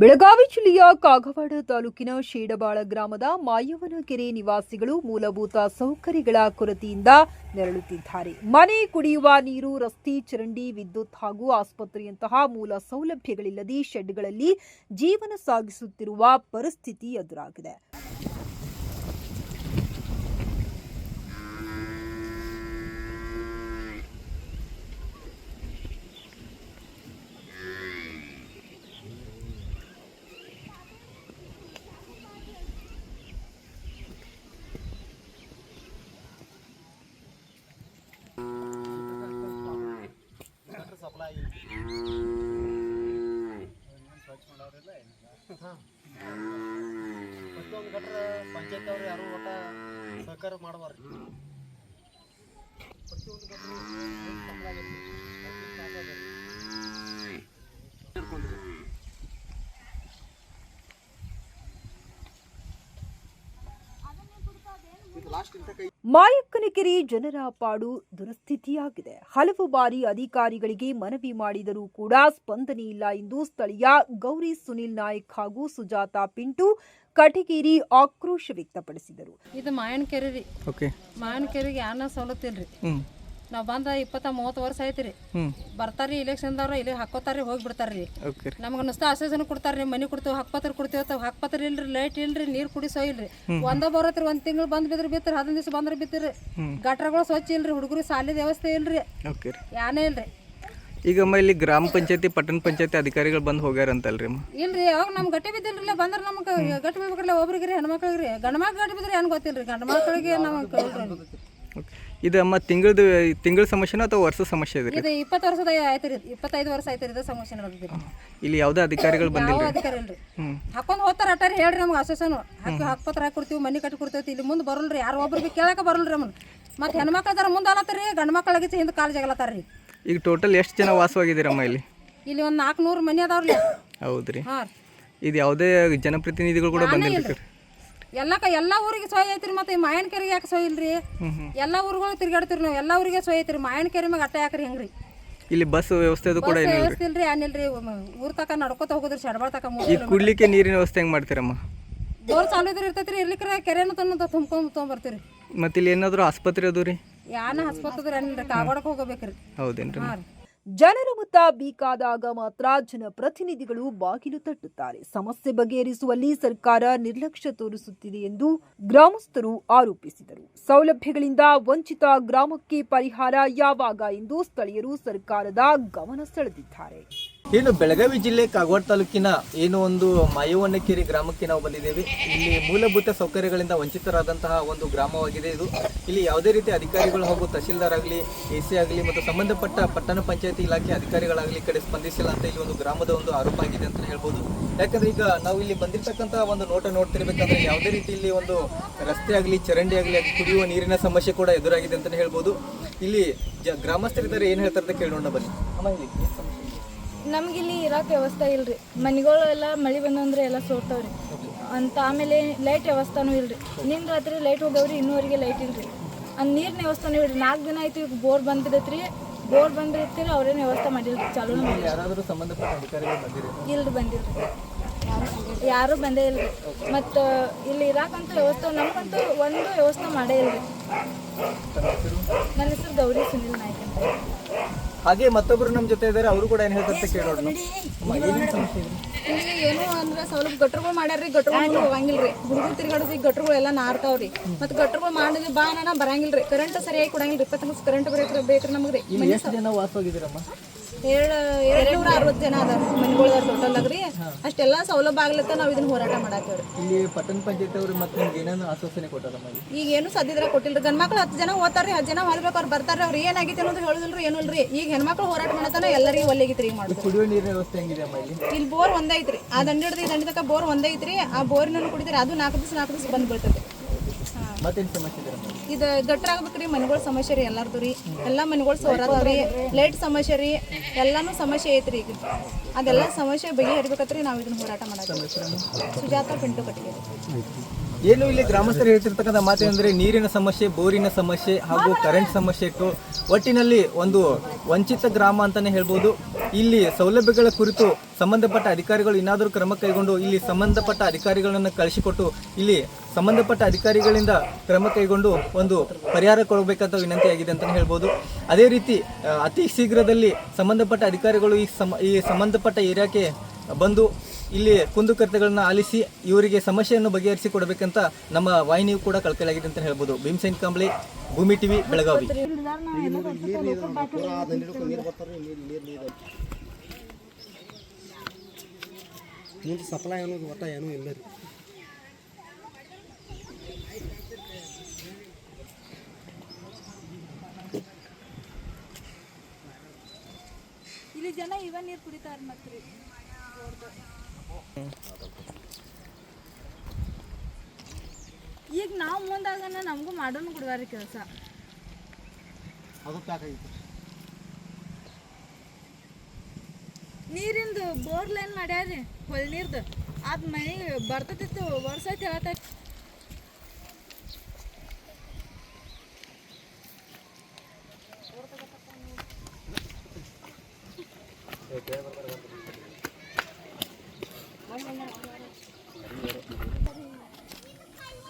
ಬೆಳಗಾವಿ ಜಿಲ್ಲೆಯ ಕಾಗವಾಡ ತಾಲೂಕಿನ ಶೇಡಬಾಳ ಗ್ರಾಮದ ಮಾಯವನಕೆರೆ ನಿವಾಸಿಗಳು ಮೂಲಭೂತ ಸೌಕರ್ಯಗಳ ಕೊರತೆಯಿಂದ ನೆರಳುತ್ತಿದ್ದಾರೆ. ಮನೆ ಕುಡಿಯುವ ನೀರು, ರಸ್ತೆ ಚರಂಡಿ, ವಿದ್ಯುತ್ ಹಾಗೂ ಆಸ್ಪತ್ರೆಯಂತಹ ಮೂಲ ಸೌಲಭ್ಯಗಳಿಲ್ಲದೆ ಶೆಡ್ಗಳಲ್ಲಿ ಜೀವನ ಸಾಗಿಸುತ್ತಿರುವ ಪರಿಸ್ಥಿತಿ ಎದುರಾಗಿದೆ. ಪಂಚಾಯತ್ ಅವ್ರು ಯಾರು ಒಟ್ಟ ಸಹಕಾರ ಮಾಡಬಾರ್ರಿ ಮಾಯಕ್ಕನಕೆರೆ ಜನರ ಪಾಡು ದುರಸ್ಥಿತಿಯಾಗಿದೆ. ಹಲವು ಬಾರಿ ಅಧಿಕಾರಿಗಳಿಗೆ ಮನವಿ ಮಾಡಿದರೂ ಕೂಡ ಸ್ಪಂದನೆ ಇಲ್ಲ ಎಂದು ಸ್ಥಳೀಯ ಗೌರಿ ಸುನಿಲ್ ನಾಯಕ್ ಹಾಗೂ ಸುಜಾತಾ ಪಿಂಟು ಕಟಗೇರಿ ಆಕ್ರೋಶ ವ್ಯಕ್ತಪಡಿಸಿದರು. ಇದು ಮಾಯನಕೆರೆ ರೀ. ಓಕೆ ಯಾರ ಯಾನ ಸವಲತ್ತು ಇಲ್ರಿ ಹ್ಞೂ ನಾವು ಬಂದ ಇಪ್ಪತ್ತ ಮೂವತ್ತು ವರ್ಷ ಐತಿ ರೀ ಇಲೆಕ್ಷನ್ ಬರ್ತಾರ್ರಿ ಇಲೆಕ್ಷನ್ದವ್ರು ಇಲ್ಲಿ ಹಾಕೋತಾರ್ರಿ ಹೋಗಿ ಬಿಡ್ತಾರ್ರಿ ರೀ. ನಮ್ಗೆ ನುಸ್ತ ಆಶ್ವಾಸನ ಕೊಡ್ತಾರ್ರಿ ಮನೆ ಕೊಡ್ತೇವೆ ಹಾಕ್ಪತ್ರ ಕೊಡ್ತೇವೆ ಅಂತ ಹಾಕ್ಪತ್ರ ಇಲ್ರಿ ಲೈಟ್ ಇಲ್ರಿ ನೀರು ಕುಡಿಸೋ ಇಲ್ರಿ. ಒಂದ ಬರತ್ರಿ ಒಂದ್ ತಿಂಗಳು ಬಂದ್ ಬಿದ್ರಿ ಬಿತ್ತರಿ ಹದಿನೈದು ದಿವಸ ಬಂದ್ರೆ ಬಿತ್ತಿರಿ ಗಟ್ರಗಳು ಸ್ವಚ್ಛ ಇಲ್ರಿ ಹುಡುಗರು ಸಾಲಿದ ವ್ಯವಸ್ಥೆ ಇಲ್ರಿ. ಯಾನೇ ಇಲ್ರಿ. ಈಗ ಅಮ್ಮ ಇಲ್ಲಿ ಗ್ರಾಮ ಪಂಚಾಯತಿ ಪಟ್ಟಣ ಪಂಚಾಯತಿ ಅಧಿಕಾರಿಗಳು ಬಂದು ಹೋಗ್ಯಾರ ಅಂತಲ್ರಿ ಇಲ್ರಿ ಅವಾಗ ನಮ್ ಗಟ್ಟಿ ಬಿದ್ದಿಲ್ರಿ ಬಂದ್ರ ನಮ್ಗೆ ಗಟ್ಟಿ ಬಿಡ್ಬೇಕಲ್ಲ ಒಬ್ರಿಗೆ ಹೆಣ್ಮಕ್ಳಿಗೆ ರೀ ಗಂಡ ಮಕ್ಳು ಗಟ್ಟಿ ಬಿದ್ರಿ ಏನ್ ಗೊತ್ತಿಲ್ರಿ ಗಂಡ ಮಕ್ಳಿಗೆ ನಮಗೆ ಓಕೆ ಇದು ಅಮ್ಮ ತಿಂಗಳದ ತಿಂಗಳ ಸಮಸ್ಯೆನ ಅಥವಾ ವರ್ಷ ಸಮಸ್ಯೆ ಇದೆ ಇದು ಇಪ್ಪತ್ತು ವರ್ಷದ ಆಯ್ತು ರೀ ಇಪ್ಪತ್ತೈದು ವರ್ಷ ಆಯ್ತು ರೀ ಇದು ಸಮಸ್ಯೆ ಇಲ್ಲಿ ಯಾವುದೇ ಅಧಿಕಾರಿಗಳು ಯಾವ ಬಂದಿಲ್ಲ ಅಧಿಕಾರಿ ಇಲ್ರಿ. ಹಾಕೊಂಡ್ ಹೋಗ್ತಾರ ಅಟ್ಟಾರಿ ಹೇಳ್ರಿ ನಮ್ಗೆ ಅಸೋಸನು ಹಾಕಿ ಹಾಕ್ಪತ್ರ ಹಾಕಿ ಕೊಡ್ತೀವಿ ಮನೆ ಕಟ್ಟಿ ಕೊಡ್ತೇವೆ ಇಲ್ಲಿ ಮುಂದೆ ಬರಲ್ರಿ ಯಾರು ಒಬ್ರಿಗೆ ಕೇಳಕ ಬರಲ್ರಿ ನಮ್ಮನ್ನ ಮತ್ತೆ ಹೆಣ್ಮಕ್ಳು ಅದರ ಮುಂದೆ ಅಲತ್ತರಿ ಗಂಡ ಮಕ್ಳಿಗೆ ಹಿಂದೆ ಕಾಲು ರೀ. ಈಗ ಟೋಟಲ್ ಎಷ್ಟು ಜನ ವಾಸವಾಗಿದ್ದೀರಮ್ಮ ಇಲ್ಲಿ? ಇಲ್ಲಿ ಒಂದು ನಾಲ್ಕುನೂರು ಮನೆ ಅದಾವ್ರಿ. ಹೌದ್ರಿ. ಹಾಂ ರೀ. ಇದು ಯಾವುದೇ ಜನಪ್ರತಿನಿಧಿಗಳು ಕೂಡ ಬಂದಿಲ್ಲ ರೀ ಎಲ್ಲ ಎಲ್ಲ ಊರಿಗೆ ಸೋಯ್ ಐತ್ರಿ ಮತ್ತೆ ಈ ಮಾಯನ್ ಕೆರೆಗೆ ಯಾಕೆ ಸೋಯ್ ಇಲ್ರಿ? ಎಲ್ಲ ಊರುಗಳು ತಿರ್ಗಾಡ್ತೀರಿ ನಾವು ಎಲ್ಲ ಊರಿಗೆ ಸೋಯ್ ಐತ್ರಿ. ಮಾಯನ್ ಕೆರೆ ಮ್ಯಾಗ ಅಟ್ಟ ಯಾಕ್ರಿ ಹೆಂಗ್ರಿ? ಇಲ್ಲಿ ಬಸ್ ವ್ಯವಸ್ಥೆದು ಕೂಡ ಇಲ್ಲ ವ್ಯವಸ್ಥೆ ಇಲ್ರಿ ಏನಿಲ್ರಿ ಊರ್ ತಕ ನಡ್ಕೋತ ಹೋಗುದ್ರಿ ಶಡ್ಬಾಳ್ ತಕ ಮೂರು ಈಗ ಕುಡ್ಲಿಕ್ಕೆ ನೀರಿನ ವ್ಯವಸ್ಥೆ ಹೆಂಗ್ ಮಾಡ್ತೀರಮ್ಮ? ಬೋರ್ ಚಾಲು ಇದ್ರೆ ಇರ್ತೈತ್ರಿ ಇರ್ಲಿಕ್ಕೆ ಕೆರೆನ ತಂದು ತುಂಬ್ಕೊಂಡ್ ತೊಗೊಂಬರ್ತೀರಿ. ಮತ್ತೆ ಇಲ್ಲಿ ಏನಾದರೂ ಆಸ್ಪತ್ರೆ ಅದು ರೀ ಯಾನ ಆಸ್ಪತ್ರೆ ಏನಿಲ್ರಿ ಕಾಗೋಡಕ್ಕೆ ಹೋಗಬೇಕ್ರಿ. ಹೌದೇನ್ರಿ. ಜನರ ಮತ ಬೇಕಾದಾಗ ಮಾತ್ರ ಜನಪ್ರತಿನಿಧಿಗಳು ಬಾಗಿಲು ತಟ್ಟುತ್ತಾರೆ. ಸಮಸ್ಯೆ ಬಗೆಹರಿಸುವಲ್ಲಿ ಸರ್ಕಾರ ನಿರ್ಲಕ್ಷ್ಯ ತೋರಿಸುತ್ತಿದೆ ಎಂದು ಗ್ರಾಮಸ್ಥರು ಆರೋಪಿಸಿದರು. ಸೌಲಭ್ಯಗಳಿಂದ ವಂಚಿತ ಗ್ರಾಮಕ್ಕೆ ಪರಿಹಾರ ಯಾವಾಗ ಎಂದು ಸ್ಥಳೀಯರು ಸರ್ಕಾರದ ಗಮನ ಸೆಳೆದಿದ್ದಾರೆ. ಏನು ಬೆಳಗಾವಿ ಜಿಲ್ಲೆ ಕಾಗವಾಡ ತಾಲೂಕಿನ ಏನು ಒಂದು ಮಾಯವನ್ನಕೆರೆ ಗ್ರಾಮಕ್ಕೆ ನಾವು ಬಂದಿದ್ದೇವೆ. ಇಲ್ಲಿ ಮೂಲಭೂತ ಸೌಕರ್ಯಗಳಿಂದ ವಂಚಿತರಾದಂತಹ ಒಂದು ಗ್ರಾಮವಾಗಿದೆ ಇದು. ಇಲ್ಲಿ ಯಾವುದೇ ರೀತಿ ಅಧಿಕಾರಿಗಳು ಹಾಗೂ ತಹಶೀಲ್ದಾರ್ ಆಗಲಿ, ಎ ಸಿ ಆಗಲಿ ಮತ್ತು ಸಂಬಂಧಪಟ್ಟ ಪಟ್ಟಣ ಪಂಚಾಯತಿ ಇಲಾಖೆ ಅಧಿಕಾರಿಗಳಾಗಲಿ ಕಡೆ ಸ್ಪಂದಿಸಿಲ್ಲ ಅಂತ ಇಲ್ಲಿ ಒಂದು ಗ್ರಾಮದ ಒಂದು ಆರೋಪ ಆಗಿದೆ ಅಂತ ಹೇಳ್ಬೋದು. ಯಾಕಂದ್ರೆ ಈಗ ನಾವು ಇಲ್ಲಿ ಬಂದಿರತಕ್ಕಂತಹ ಒಂದು ನೋಟ ನೋಡ್ತಿರ್ಬೇಕಂದ್ರೆ ಯಾವುದೇ ರೀತಿ ಇಲ್ಲಿ ಒಂದು ರಸ್ತೆ ಆಗಲಿ, ಚರಂಡಿ ಆಗಲಿ ಕುಡಿಯುವ ನೀರಿನ ಸಮಸ್ಯೆ ಕೂಡ ಎದುರಾಗಿದೆ ಅಂತಲೇ ಹೇಳ್ಬೋದು. ಇಲ್ಲಿ ಜ ಗ್ರಾಮಸ್ಥರಿದ್ದಾರೆ, ಏನು ಹೇಳ್ತಾರೆ ಅಂತ ಕೇಳೋಣ ಬನ್ನಿ. ಅಮ್ಮ ನಮ್ಗಿಲ್ಲಿ ಇರೋಕೆ ವ್ಯವಸ್ಥೆ ಇಲ್ರಿ. ಮನೆಗಳು ಎಲ್ಲ ಮಳೆ ಬಂದಂದ್ರೆ ಎಲ್ಲ ಸೋರ್ತಾವ್ರಿ. ಅಂತ ಆಮೇಲೆ ಲೈಟ್ ವ್ಯವಸ್ಥೆನೂ ಇಲ್ರಿ. ನಿನ್ನ ರಾತ್ರಿ ಲೈಟ್ ಹೋಗವ್ರಿ ಇನ್ನೂವರೆಗೆ ಲೈಟ್ ಇಲ್ರಿ. ಅಂದ್ ನೀರಿನ ವ್ಯವಸ್ಥೆನೂ ಇಲ್ರಿ. ನಾಲ್ಕು ದಿನ ಆಯ್ತು ಈಗ ಬೋರ್ ಬಂದಿದ್ದೈತ್ರಿ ಬೋರ್ ಬಂದಿರ್ತೀರಿ ಅವ್ರೇನು ವ್ಯವಸ್ಥೆ ಮಾಡಿಲ್ರಿ. ಚಾಲೂ ಮಾಡಿ ಯಾರಾದರೂ ಸಂಬಂಧಪಟ್ಟ ಅಧಿಕಾರಿಗಳು ಬಂದಿರಿ? ಇಲ್ರಿ ಬಂದಿಲ್ರಿ. ಯಾರೂ ಬಂದೇ ಇಲ್ರಿ. ಮತ್ತು ಇಲ್ಲಿ ಇರಾಕಂತೂ ವ್ಯವಸ್ಥೆ ನಮಗಂತೂ ಒಂದು ವ್ಯವಸ್ಥೆ ಮಾಡೇ ಇಲ್ರಿ. ನನ್ನ ಹೆಸರು ಗೌರಿ ಸುನಿಲ್ ನಾಯ್ಕ ಅಂತ. ಹಾಗೆ ಮತ್ತೊಬ್ರು ನಮ್ಮ ಜೊತೆ ಇದ್ದಾರೆ ಅವರು ಕೂಡ ಏನ್ ಹೇಳ್ತಾರೆ ಅಂತ ಕೇಳೋಣ. ಏನು ಅಂದ್ರೆ ಸೌಲಭ್ಯ ಗಟ್ರುಗಳು ಮಾಡ್ಯಾರ್ರಿ ಗಟ್ರುಗಳು ಹೋಗಂಗಿಲ್ರಿ. ಹುಡುಗರು ತಿರ್ಗಾಡೋದು ಗಟ್ರುಗಳು ಎಲ್ಲ ನಾರ್ತಾವ್ರಿ. ಮತ್ತೆ ಗಟ್ರುಗಳು ಮಾಡಿದ್ರೆ ಬಾ ನಾನು ಬರಂಗಿಲ್ರಿ. ಕರೆಂಟ್ ಸರಿಯಾಗಿ ಕೊಡಂಗಿಲ್ರಿ. ಇಪ್ಪತ್ತು ಕರೆಂಟ್ ಬೇಕ್ರಿ ಬೇಕ್ರಿ ನಮಗ್ರಿ. ಎಷ್ಟು ಜನ ವಾಸವಾಗಿದ್ದೀರಮ್ಮ ಅರವತ್ತು ಜನ ಅದಾರ ಮನೆಗಳು ಟೋಟಲ್ ಆಗ್ರಿ ಅಷ್ಟೆಲ್ಲ ಸೌಲಭ್ಯ ಆಗ್ಲತ್ತ ನಾವು ಇದನ್ನ ಹೋರಾಟ ಮಾಡಾಕೇವ್ರಿ ಇಲ್ಲಿ ಪಟ್ಟಣ ಪಂಚಾಯತ್ ಅವರು ಮತ್ತೆ ನಿಮ್ಗೆ ಏನೇನು ಆಶ್ವಾಸನೆ ಕೊಟ್ಟಾರಮ್ಮ ಇಲ್ಲಿ ಈಗ ಏನು ಸದ್ಯದ್ರ ಕೊಟ್ಟಿಲ್ರಿ. ಗಂಡ್ ಮಕ್ಳು ಹತ್ತು ಜನ ಓದ್ತಾರ್ರಿ ಹತ್ತು ಜನ ಹೊಲ್ಬೇಕು ಅವ್ರು ಬರ್ತಾರ್ರಿ ಅವ್ರು ಏನಾಗಿತ್ತು ಅನ್ನೋದು ಹೇಳುದಿಲ್ರಿ ಏನೂ ಇಲ್ರಿ. ಈಗ ಹೆಣ್ಮಕ್ಳು ಹೋರಾಟ ಮಾಡತಾನ ಎಲ್ಲರಿಗೂ ಒಲ್ಲೆಗಿತ್ರಿ ಈಗ ಮಾಡುದು ಕುಡಿಯುವ ನೀರಿನ ವ್ಯವಸ್ಥೆ ಹೆಂಗಿದೆ ಅಮ್ಮ ಇಲ್ಲಿ? ಇಲ್ಲಿ ಬೋರ್ ಒಂದೈತ್ರಿ ಆ ದಂಡಿ ಹಿಡ್ದು ಈ ದಂಡಿ ಬೋರ್ ಒಂದೈತ್ರಿ ಆ ಬೋರಿನೂ ಕುಡಿತೀರಿ ಅದು ನಾಲ್ಕು ದಿವಸ ನಾಲ್ಕು ದಿವಸ ಬಂದ್ ಬೀಳ್ತದೆ ಮತ್ತೇನು ಸಮಸ್ಯೆ ಇದೆ ಅಮ್ಮ? ಇದು ಗಟ್ರ ಆಗ್ಬೇಕ್ರಿ ಮನೆಗಳ ಸಮಸ್ಯೆ ರೀ ಎಲ್ಲಾರ್ದು ರೀ. ಎಲ್ಲ ಮನೆಗಳು ಸೋರದವ್ರಿ ಲೈಟ್ ಸಮಸ್ಯೆ ರೀ. ಎಲ್ಲಾನು ಸಮಸ್ಯೆ ಐತ್ರಿ ಈಗ. ಅದೆಲ್ಲ ಸಮಸ್ಯೆ ಬಗೆಹರಿಬೇಕಂದ್ರೆ ನಾವು ಇದನ್ನ ಹೋರಾಟ ಮಾಡೋದು ಸುಜಾತ ಪಿಂಟು ಕಟ್ಟಿಗೆ. ಏನು ಇಲ್ಲಿ ಗ್ರಾಮಸ್ಥರು ಹೇಳ್ತಿರ್ತಕ್ಕಂಥ ಮಾತೇನೆಂದರೆ ನೀರಿನ ಸಮಸ್ಯೆ ಬೋರಿನ ಸಮಸ್ಯೆ ಹಾಗೂ ಕರೆಂಟ್ ಸಮಸ್ಯೆ ಇಟ್ಟು ಒಟ್ಟಿನಲ್ಲಿ ಒಂದು ವಂಚಿತ ಗ್ರಾಮ ಅಂತಾನೆ ಹೇಳ್ಬೋದು. ಇಲ್ಲಿ ಸೌಲಭ್ಯಗಳ ಕುರಿತು ಸಂಬಂಧಪಟ್ಟ ಅಧಿಕಾರಿಗಳು ಏನಾದರೂ ಕ್ರಮ ಕೈಗೊಂಡು ಇಲ್ಲಿ ಸಂಬಂಧಪಟ್ಟ ಅಧಿಕಾರಿಗಳನ್ನು ಕಳಿಸಿಕೊಟ್ಟು ಇಲ್ಲಿ ಸಂಬಂಧಪಟ್ಟ ಅಧಿಕಾರಿಗಳಿಂದ ಕ್ರಮ ಕೈಗೊಂಡು ಒಂದು ಪರಿಹಾರ ಕೊಡಬೇಕಂತ ವಿನಂತಿಯಾಗಿದೆ ಅಂತಲೇ ಹೇಳ್ಬೋದು. ಅದೇ ರೀತಿ ಅತಿ ಶೀಘ್ರದಲ್ಲಿ ಸಂಬಂಧಪಟ್ಟ ಅಧಿಕಾರಿಗಳು ಈ ಈ ಸಂಬಂಧಪಟ್ಟ ಏರಿಯಾಕ್ಕೆ ಬಂದು ಇಲ್ಲಿ ಕುಂದುಕೊರತೆಗಳನ್ನ ಆಲಿಸಿ ಇವರಿಗೆ ಸಮಸ್ಯೆಯನ್ನು ಬಗೆಹರಿಸಿ ಕೊಡಬೇಕಂತ ನಮ್ಮ ವಾಹಿನಿಯು ಕೂಡ ಕಳ್ಕಲಾಗಿದೆ ಅಂತ ಹೇಳ್ಬೋದು. ಭೀಮಸೇನ್ ಕಂಬಳಿ ಭೂಮಿ ಟಿವಿ ಬೆಳಗಾವಿ. ಸಪ್ಲೈ ಅನ್ನೋದು ಒಟ್ಟ ಏನೂ ಇಲ್ಲ ರೀ. ಇಲ್ಲಿ ಜನ ಇವ ನೀರು ಕುಡಿತಾರ ಮತ್ರಿ. ಈಗ ನಾವು ಮುಂದಾಗನ ನಮಗೂ ಮಾಡೋನು ಕೊಡ್ವಾರಿ ಕೆಲಸ. ಅದು ನೀರಿಂದು ಬೋರ್ ಲೈನ್ ಮಾಡ್ಯಾರಿ ಹೊಲ್ ನೀರ್ದು. ಅದ್ ಮನೆ ಬರ್ತತಿತ್ತು ವರ್ಷ ಹೇಳತ್ತ.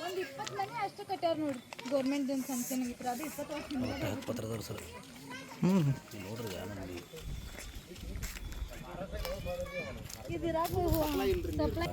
ಒಂದು ಇಪ್ಪತ್ತು ಮನೆ ನೋಡಿ ಗೌರ್ಮೆಂಟ್ ಜನ ಸಂಸ್ಥೆ ಇತ್ತು ಅದು ಇಪ್ಪತ್ತು ವರ್ಷ ಹಿಂದೆ ಇದಿರಾಗ ಸಪ್ಲೈ